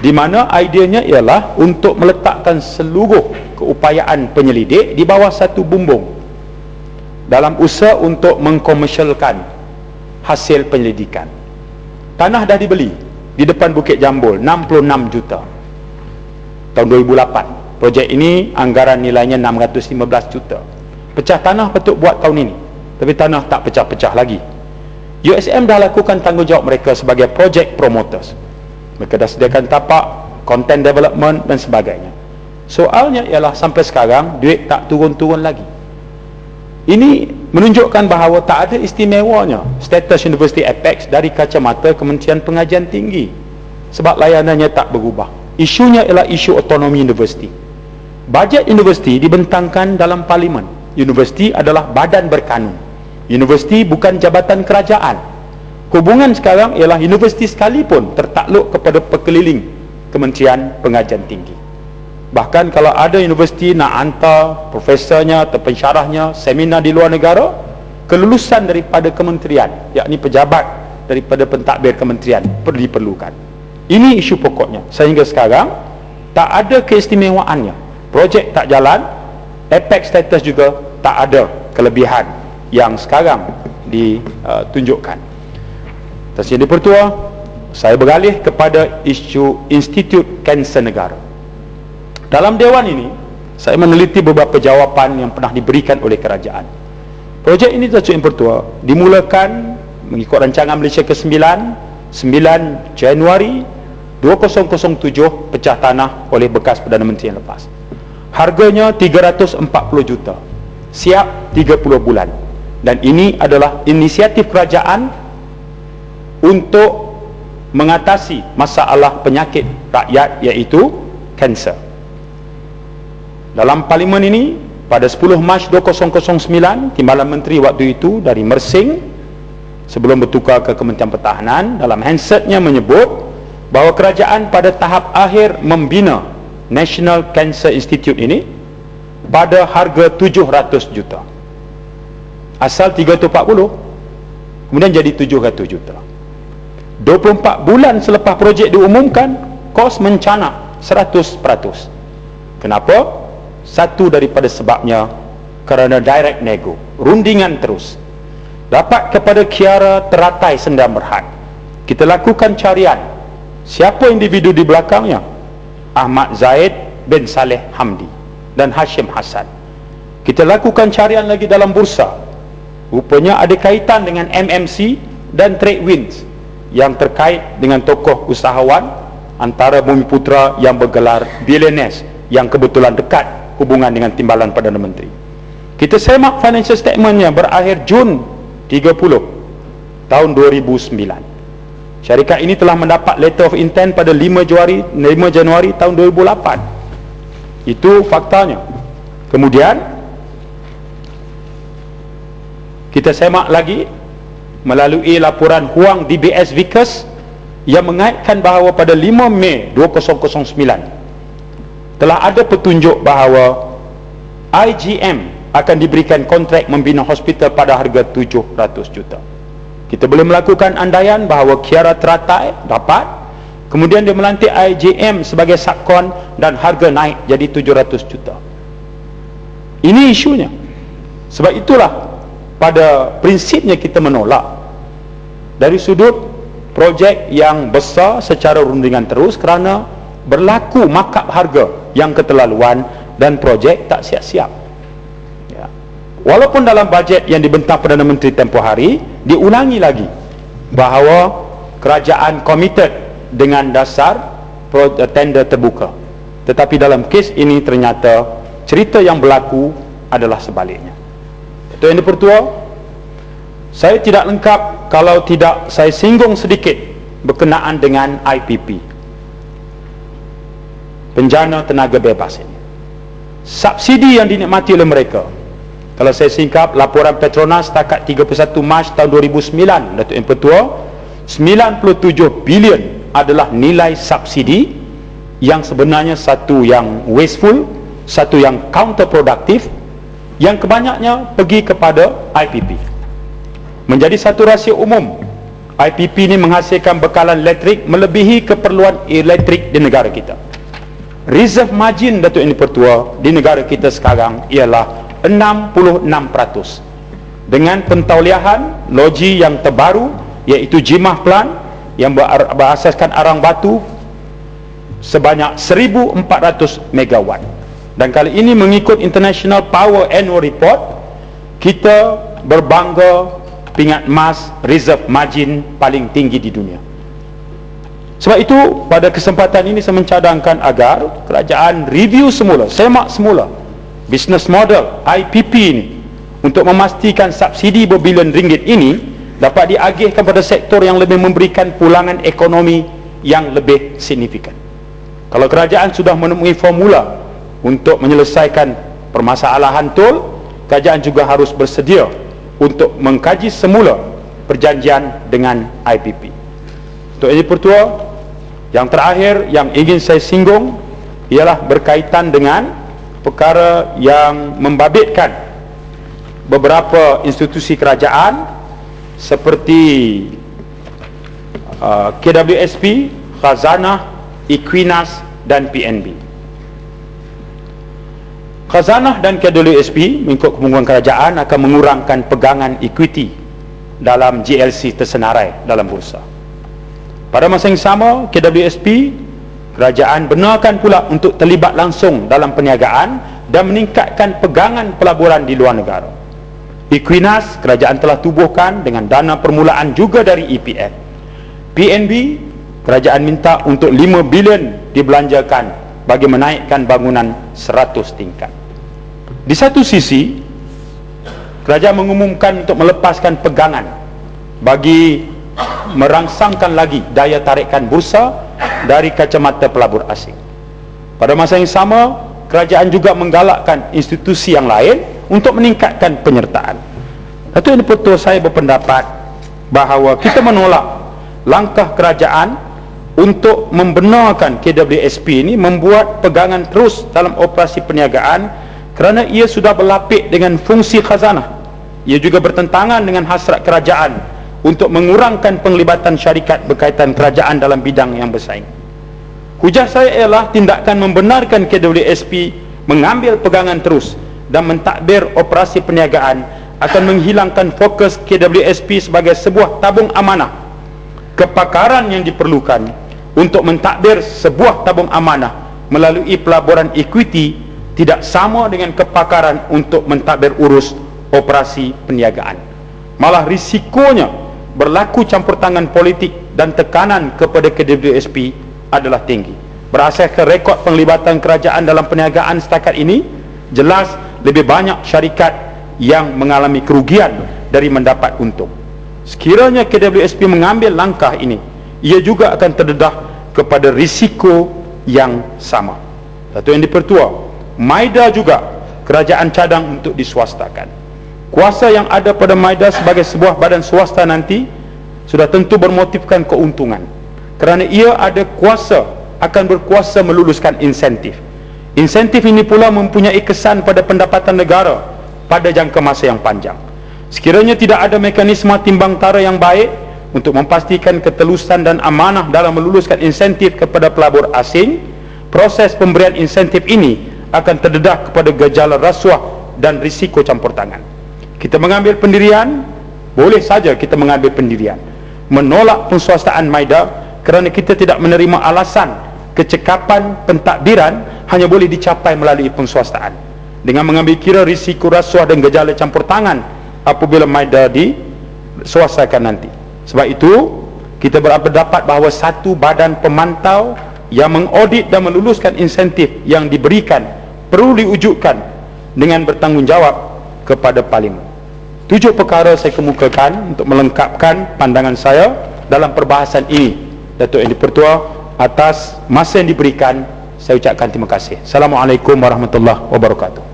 di mana ideanya ialah untuk meletakkan seluruh keupayaan penyelidik di bawah satu bumbung dalam usaha untuk mengkomersialkan hasil penyelidikan. Tanah dah dibeli di depan Bukit Jambul 66 juta. Tahun 2008 projek ini anggaran nilainya 615 juta. Pecah tanah patut buat tahun ini tapi tanah tak pecah-pecah lagi. USM dah lakukan tanggungjawab mereka sebagai project promoters mereka dah sediakan tapak content development dan sebagainya. Soalnya ialah sampai sekarang duit tak turun-turun lagi. Ini menunjukkan bahawa tak ada istimewanya status University Apex dari kacamata Kementerian Pengajian Tinggi sebab layanannya tak berubah. Isunya ialah isu otonomi universiti. Bajet universiti dibentangkan dalam parlimen. Universiti adalah badan berkanun. Universiti bukan jabatan kerajaan hubungan sekarang ialah universiti sekalipun tertakluk kepada pekeliling Kementerian Pengajian Tinggi. Bahkan kalau ada universiti nak hantar profesornya atau pensyarahnya seminar di luar negara kelulusan daripada kementerian yakni pejabat daripada pentadbir kementerian perlu diperlukan. Ini isu pokoknya. Sehingga sekarang tak ada keistimewaannya. Projek tak jalan apex status juga tak ada kelebihan yang sekarang ditunjukkan Terus yang dipertua saya beralih kepada isu Institut Kanser Negara. Dalam dewan ini saya meneliti beberapa jawapan yang pernah diberikan oleh kerajaan. Projek ini Datuk Yang Pertua dimulakan mengikut rancangan Malaysia ke-9 9 Januari 2007 pecah tanah oleh bekas Perdana Menteri yang lepas. Harganya 340 juta siap 30 bulan. Dan ini adalah inisiatif kerajaan untuk mengatasi masalah penyakit rakyat iaitu kanser. Dalam parlimen ini pada 10 Mac 2009 Timbalan Menteri waktu itu dari Mersing sebelum bertukar ke Kementerian Pertahanan dalam handsetnya menyebut bahawa kerajaan pada tahap akhir membina National Cancer Institute ini pada harga 700 juta. Asal 340 kemudian jadi 700 juta 24 bulan selepas projek diumumkan kos mencanak 100% kenapa? satu daripada sebabnya kerana direct nego rundingan terus. Dapat kepada kiara teratai sendam berhad. Kita lakukan carian. Siapa individu di belakangnya? Ahmad Zaid bin Saleh Hamdi dan Hashim Hassan. Kita lakukan carian lagi dalam bursa. Rupanya ada kaitan dengan MMC dan Trade Winds yang terkait dengan tokoh usahawan antara Bumi Putra yang bergelar billionaires yang kebetulan dekat hubungan dengan timbalan Perdana Menteri. Kita semak financial statementnya berakhir Jun 30 tahun 2009 syarikat ini telah mendapat letter of intent pada 5 Januari 5 Januari tahun 2008 itu faktanya. Kemudian kita semak lagi melalui laporan Huang DBS Vickers yang mengaitkan bahawa pada 5 Mei 2009 telah ada petunjuk bahawa IGM akan diberikan kontrak membina hospital pada harga 700 juta. Kita boleh melakukan andaian bahawa Kiara Teratai dapat kemudian dia melantik IGM sebagai sakon dan harga naik jadi 700 juta. Ini isunya. Sebab itulah pada prinsipnya kita menolak. Dari sudut projek yang besar secara rundingan terus kerana berlaku makap harga yang keterlaluan dan projek tak siap-siap. Ya. walaupun dalam bajet yang dibentang Perdana Menteri tempoh hari diulangi lagi bahawa kerajaan komited dengan dasar tender terbuka. Tetapi dalam kes ini ternyata cerita yang berlaku adalah sebaliknya. Tuan Yang Dipertua Saya tidak lengkap Kalau tidak saya singgung sedikit Berkenaan dengan IPP Penjana tenaga bebas ini. Subsidi yang dinikmati oleh mereka. Kalau saya singkap Laporan Petronas setakat 31 Mac tahun 2009 Datuk Yang Pertua 97 bilion adalah nilai subsidi Yang sebenarnya satu yang wasteful Satu yang counterproductive yang kebanyaknya pergi kepada IPP menjadi satu rahsia umum IPP ini menghasilkan bekalan elektrik melebihi keperluan elektrik di negara kita. Reserve margin Datuk Ini Pertua di negara kita sekarang ialah 66%. Dengan pentauliahan logi yang terbaru iaitu Jimah Plan yang berasaskan arang batu sebanyak 1400 megawatt. Dan kali ini mengikut International Power Annual Report kita berbangga pingat emas reserve margin paling tinggi di dunia. Sebab itu pada kesempatan ini saya mencadangkan agar kerajaan review semula semak semula business model IPP ini untuk memastikan subsidi berbilion ringgit ini dapat diagihkan pada sektor yang lebih memberikan pulangan ekonomi yang lebih signifikan. Kalau kerajaan sudah menemui formula untuk menyelesaikan permasalahan tol kerajaan juga harus bersedia untuk mengkaji semula perjanjian dengan IPP. Untuk ini pertua, yang terakhir yang ingin saya singgung ialah berkaitan dengan perkara yang membabitkan beberapa institusi kerajaan seperti uh, KWSP, Khazanah, Equinas dan PNB. Khazanah dan KWSP mengikut kemungkinan kerajaan akan mengurangkan pegangan equity dalam GLC tersenarai dalam bursa. Pada masa yang sama, KWSP kerajaan benarkan pula untuk terlibat langsung dalam perniagaan dan meningkatkan pegangan pelaburan di luar negara. Equinas kerajaan telah tubuhkan dengan dana permulaan juga dari EPF. PNB kerajaan minta untuk 5 bilion dibelanjakan bagi menaikkan bangunan 100 tingkat. Di satu sisi kerajaan mengumumkan untuk melepaskan pegangan bagi merangsangkan lagi daya tarikan bursa dari kacamata pelabur asing. Pada masa yang sama, kerajaan juga menggalakkan institusi yang lain untuk meningkatkan penyertaan. Satu ini betul saya berpendapat bahawa kita menolak langkah kerajaan untuk membenarkan KWSP ini membuat pegangan terus dalam operasi perniagaan kerana ia sudah berlapik dengan fungsi khazanah. Ia juga bertentangan dengan hasrat kerajaan untuk mengurangkan penglibatan syarikat berkaitan kerajaan dalam bidang yang bersaing. Hujah saya ialah tindakan membenarkan KWSP mengambil pegangan terus dan mentadbir operasi perniagaan akan menghilangkan fokus KWSP sebagai sebuah tabung amanah. Kepakaran yang diperlukan untuk mentadbir sebuah tabung amanah melalui pelaburan equity tidak sama dengan kepakaran untuk mentadbir urus operasi perniagaan. Malah risikonya berlaku campur tangan politik dan tekanan kepada KWSP adalah tinggi. Berasaskan rekod penglibatan kerajaan dalam perniagaan setakat ini, jelas lebih banyak syarikat yang mengalami kerugian dari mendapat untung. Sekiranya KWSP mengambil langkah ini, ia juga akan terdedah kepada risiko yang sama. Satu yang dipertua, Maida juga kerajaan cadang untuk diswastakan. Kuasa yang ada pada Maida sebagai sebuah badan swasta nanti sudah tentu bermotifkan keuntungan. Kerana ia ada kuasa akan berkuasa meluluskan insentif. Insentif ini pula mempunyai kesan pada pendapatan negara pada jangka masa yang panjang. Sekiranya tidak ada mekanisme timbang tara yang baik untuk memastikan ketelusan dan amanah dalam meluluskan insentif kepada pelabur asing, proses pemberian insentif ini akan terdedah kepada gejala rasuah dan risiko campur tangan. Kita mengambil pendirian, boleh saja kita mengambil pendirian. Menolak penswastaan Maida kerana kita tidak menerima alasan kecekapan pentadbiran hanya boleh dicapai melalui penswastaan. Dengan mengambil kira risiko rasuah dan gejala campur tangan apabila Maida diswastakan nanti. Sebab itu, kita berpendapat bahawa satu badan pemantau yang mengaudit dan meluluskan insentif yang diberikan perlu diwujudkan dengan bertanggungjawab kepada parlimen. Tujuh perkara saya kemukakan untuk melengkapkan pandangan saya dalam perbahasan ini. Datuk Yang Dipertua atas masa yang diberikan saya ucapkan terima kasih. Assalamualaikum warahmatullahi wabarakatuh.